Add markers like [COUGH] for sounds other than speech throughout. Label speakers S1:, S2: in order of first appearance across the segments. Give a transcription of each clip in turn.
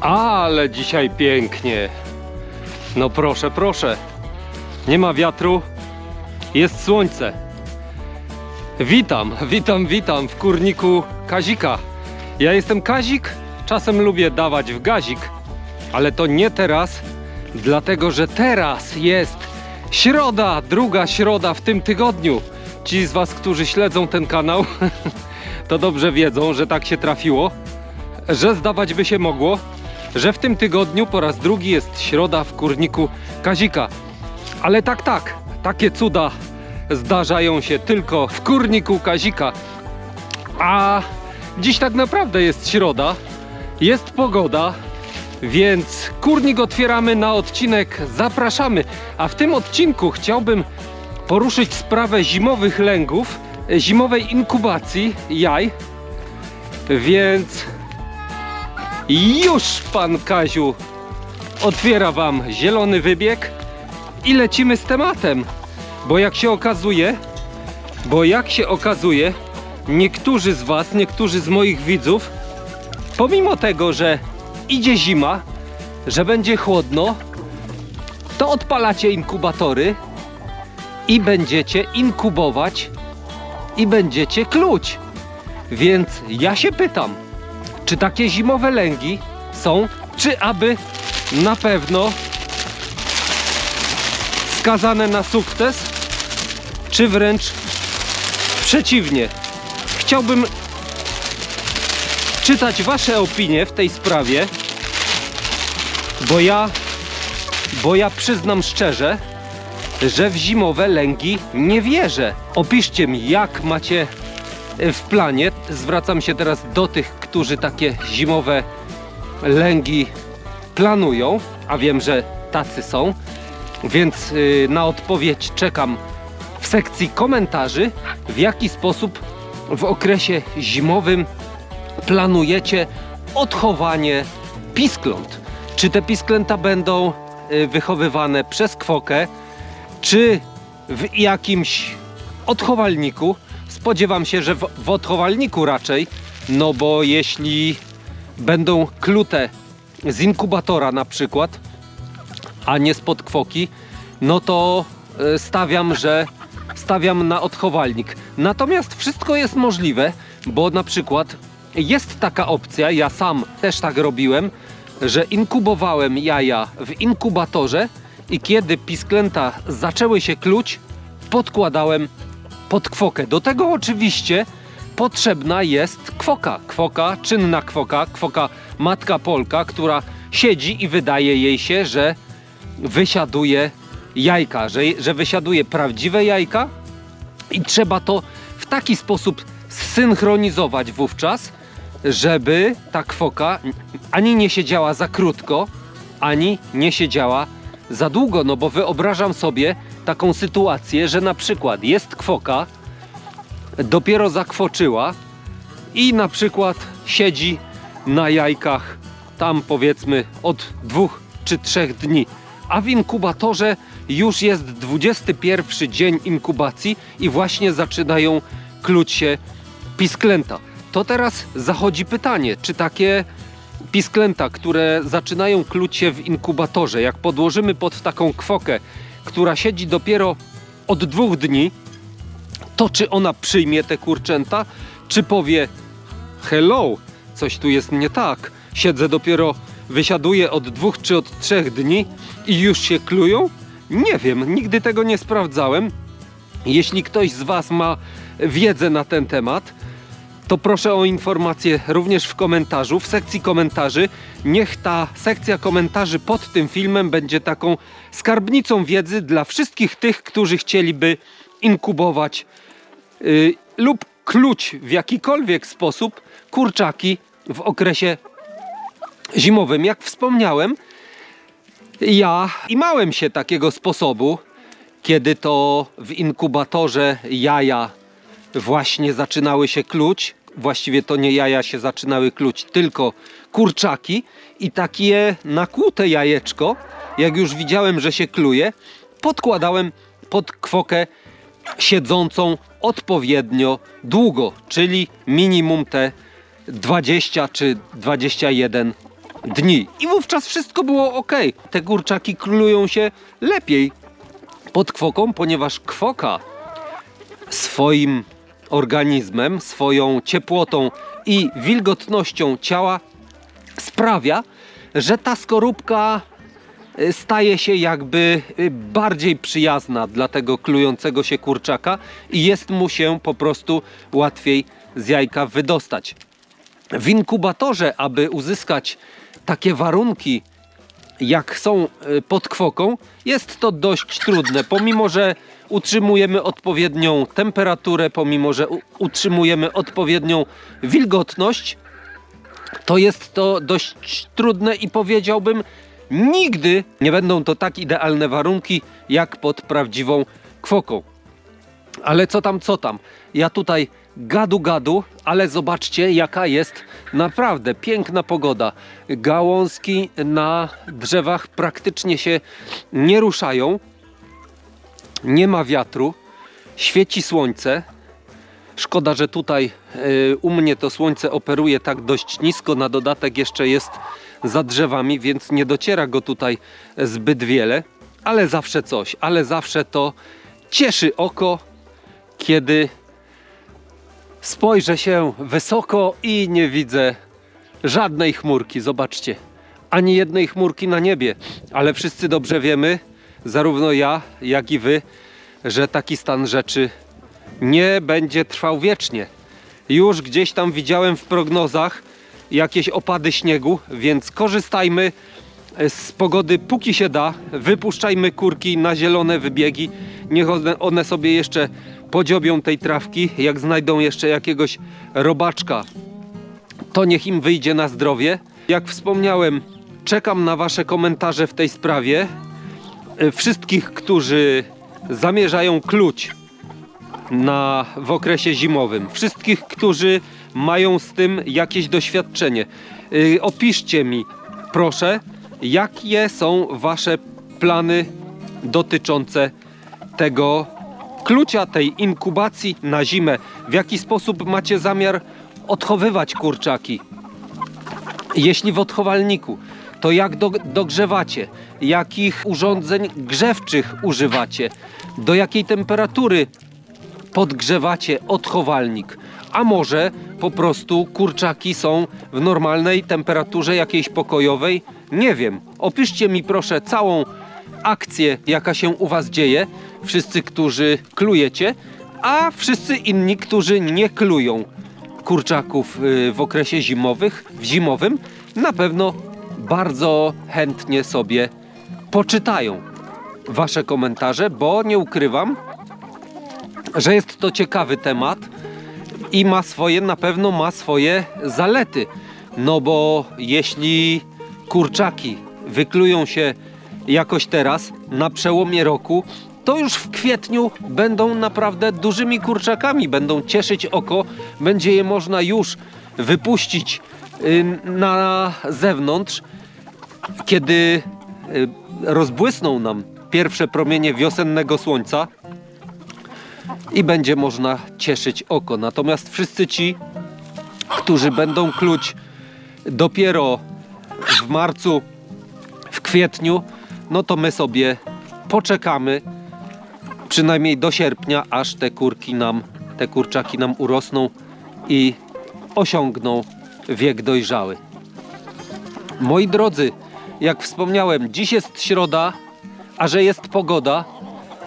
S1: Ale dzisiaj pięknie. No proszę, proszę. Nie ma wiatru, jest słońce. Witam, witam, witam w kurniku Kazika. Ja jestem Kazik, czasem lubię dawać w gazik, ale to nie teraz, dlatego że teraz jest środa, druga środa w tym tygodniu. Ci z Was, którzy śledzą ten kanał, [LAUGHS] to dobrze wiedzą, że tak się trafiło, że zdawać by się mogło, że w tym tygodniu po raz drugi jest środa w kurniku Kazika. Ale tak, tak, takie cuda zdarzają się tylko w kurniku Kazika. A dziś tak naprawdę jest środa, jest pogoda, więc kurnik otwieramy na odcinek, zapraszamy. A w tym odcinku chciałbym poruszyć sprawę zimowych lęgów, zimowej inkubacji jaj. Więc już pan Kaziu otwiera wam zielony wybieg i lecimy z tematem. Bo jak się okazuje, bo jak się okazuje, niektórzy z was, niektórzy z moich widzów, pomimo tego, że idzie zima, że będzie chłodno, to odpalacie inkubatory i będziecie inkubować i będziecie kluć. Więc ja się pytam, czy takie zimowe lęgi są, czy aby na pewno skazane na sukces, czy wręcz przeciwnie. Chciałbym czytać Wasze opinie w tej sprawie, bo ja, bo ja przyznam szczerze, że w zimowe lęgi nie wierzę. Opiszcie mi, jak macie w planie. Zwracam się teraz do tych, którzy takie zimowe lęgi planują, a wiem, że tacy są. Więc y, na odpowiedź czekam w sekcji komentarzy, w jaki sposób w okresie zimowym planujecie odchowanie piskląt. Czy te pisklęta będą y, wychowywane przez kwokę, czy w jakimś odchowalniku? Spodziewam się, że w, odchowalniku raczej, no bo jeśli będą klute z inkubatora na przykład, a nie spod kwoki, no to e, stawiam, że stawiam na odchowalnik. Natomiast wszystko jest możliwe, bo na przykład jest taka opcja, ja sam też tak robiłem, że inkubowałem jaja w inkubatorze i kiedy pisklęta zaczęły się kluć, podkładałem pod kwokę. Do tego oczywiście potrzebna jest kwoka. Kwoka, czynna kwoka, kwoka matka Polka, która siedzi i wydaje jej się, że wysiaduje jajka, że, że wysiaduje prawdziwe jajka i trzeba to w taki sposób zsynchronizować wówczas, żeby ta kwoka ani nie siedziała za krótko, ani nie siedziała za długo, no bo wyobrażam sobie taką sytuację, że na przykład jest kwoka, dopiero zakwoczyła i na przykład siedzi na jajkach tam powiedzmy od dwóch czy trzech dni, a w inkubatorze już jest 21 dzień inkubacji i właśnie zaczynają kluć się pisklęta. To teraz zachodzi pytanie, czy takie pisklęta, które zaczynają kluć się w inkubatorze, jak podłożymy pod taką kwokę, która siedzi dopiero od dwóch dni, to czy ona przyjmie te kurczęta, czy powie hello, coś tu jest nie tak, siedzę dopiero, wysiaduję od dwóch czy od trzech dni i już się klują? Nie wiem, nigdy tego nie sprawdzałem. Jeśli ktoś z Was ma wiedzę na ten temat, to proszę o informację również w komentarzu, w sekcji komentarzy. Niech ta sekcja komentarzy pod tym filmem będzie taką skarbnicą wiedzy dla wszystkich tych, którzy chcieliby inkubować yy, lub kluć w jakikolwiek sposób kurczaki w okresie zimowym. Jak wspomniałem, ja imałem się takiego sposobu, kiedy to w inkubatorze jaja właśnie zaczynały się kluć. Właściwie to nie jaja się zaczynały kluć, tylko kurczaki i takie nakłute jajeczko, jak już widziałem, że się kluje, podkładałem pod kwokę siedzącą odpowiednio długo, czyli minimum te 20 czy 21 dni. I wówczas wszystko było ok. Te kurczaki królują się lepiej pod kwoką, ponieważ kwoka swoim organizmem, swoją ciepłotą i wilgotnością ciała sprawia, że ta skorupka y, staje się jakby y, bardziej przyjazna dla tego klującego się kurczaka i jest mu się po prostu łatwiej z jajka wydostać. W inkubatorze, aby uzyskać takie warunki, jak są y, pod kwoką, jest to dość trudne. Pomimo, że utrzymujemy odpowiednią temperaturę, pomimo, że utrzymujemy odpowiednią wilgotność, to jest to dość trudne i powiedziałbym, nigdy nie będą to tak idealne warunki jak pod prawdziwą kwoką. Ale co tam, co tam? Ja tutaj gadu gadu, ale zobaczcie jaka jest naprawdę piękna pogoda. Gałązki na drzewach praktycznie się nie ruszają. Nie ma wiatru. Świeci słońce. Szkoda, że tutaj y, u mnie to słońce operuje tak dość nisko. Na dodatek jeszcze jest za drzewami, więc nie dociera go tutaj zbyt wiele. Ale zawsze coś, ale zawsze to cieszy oko, kiedy spojrzę się wysoko i nie widzę żadnej chmurki. Zobaczcie, ani jednej chmurki na niebie, ale wszyscy dobrze wiemy, zarówno ja, jak i wy, że taki stan rzeczy nie będzie trwał wiecznie. Już gdzieś tam widziałem w prognozach jakieś opady śniegu, więc korzystajmy z pogody póki się da. Wypuszczajmy kurki na zielone wybiegi. Niech one, sobie jeszcze podziobią tej trawki. Jak znajdą jeszcze jakiegoś robaczka, to niech im wyjdzie na zdrowie. Jak wspomniałem, czekam na Wasze komentarze w tej sprawie. E, Wszystkich, którzy zamierzają kluć na, w okresie zimowym. Wszystkich, którzy mają z tym jakieś doświadczenie. Yy, opiszcie mi, proszę, jakie są Wasze plany dotyczące tego klucia, tej inkubacji na zimę. W jaki sposób macie zamiar odchowywać kurczaki? Jeśli w odchowalniku, to jak do, dogrzewacie? Jakich urządzeń grzewczych używacie? Do jakiej temperatury podgrzewacie odchowalnik? A może po prostu kurczaki są w normalnej temperaturze jakiejś pokojowej? Nie wiem. Opiszcie mi proszę całą akcję, jaka się u Was dzieje. Wszyscy, którzy klujecie, a wszyscy inni, którzy nie klują kurczaków y, w okresie zimowych, w zimowym, na pewno bardzo chętnie sobie poczytają Wasze komentarze, bo nie ukrywam, że jest to ciekawy temat i ma swoje, na pewno ma swoje zalety. No bo jeśli kurczaki wyklują się jakoś teraz, na przełomie roku, to już w kwietniu będą naprawdę dużymi kurczakami, będą cieszyć oko, będzie je można już wypuścić na zewnątrz, kiedy y, rozbłysną nam pierwsze promienie wiosennego słońca, i będzie można cieszyć oko. Natomiast wszyscy ci, którzy będą kluć dopiero w marcu, w kwietniu, no to my sobie poczekamy przynajmniej do sierpnia, aż te kurki nam, te kurczaki nam urosną i osiągną wiek dojrzały. Moi drodzy, jak wspomniałem, dziś jest środa, a że jest pogoda,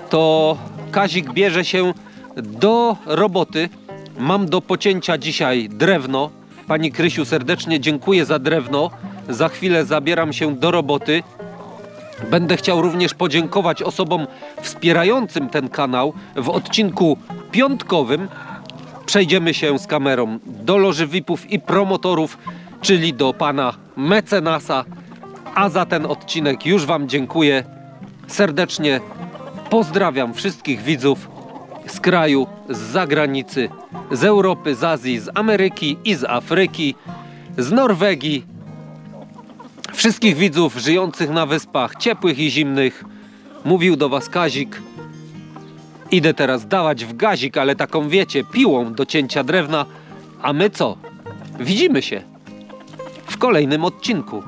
S1: to Kazik bierze się do roboty. Mam do pocięcia dzisiaj drewno. Pani Krysiu, serdecznie dziękuję za drewno. Za chwilę zabieram się do roboty. Będę chciał również podziękować osobom wspierającym ten kanał w odcinku piątkowym. Przejdziemy się z kamerą do loży VIP-ów i promotorów, czyli do pana mecenasa. A za ten odcinek już Wam dziękuję serdecznie. Pozdrawiam wszystkich widzów z kraju, z zagranicy, z Europy, z Azji, z Ameryki i z Afryki, z Norwegii. Wszystkich widzów żyjących na wyspach ciepłych i zimnych. Mówił do Was Kazik. Idę teraz dawać w gazik, ale taką wiecie, piłą do cięcia drewna. A my co? widzimy się w kolejnym odcinku.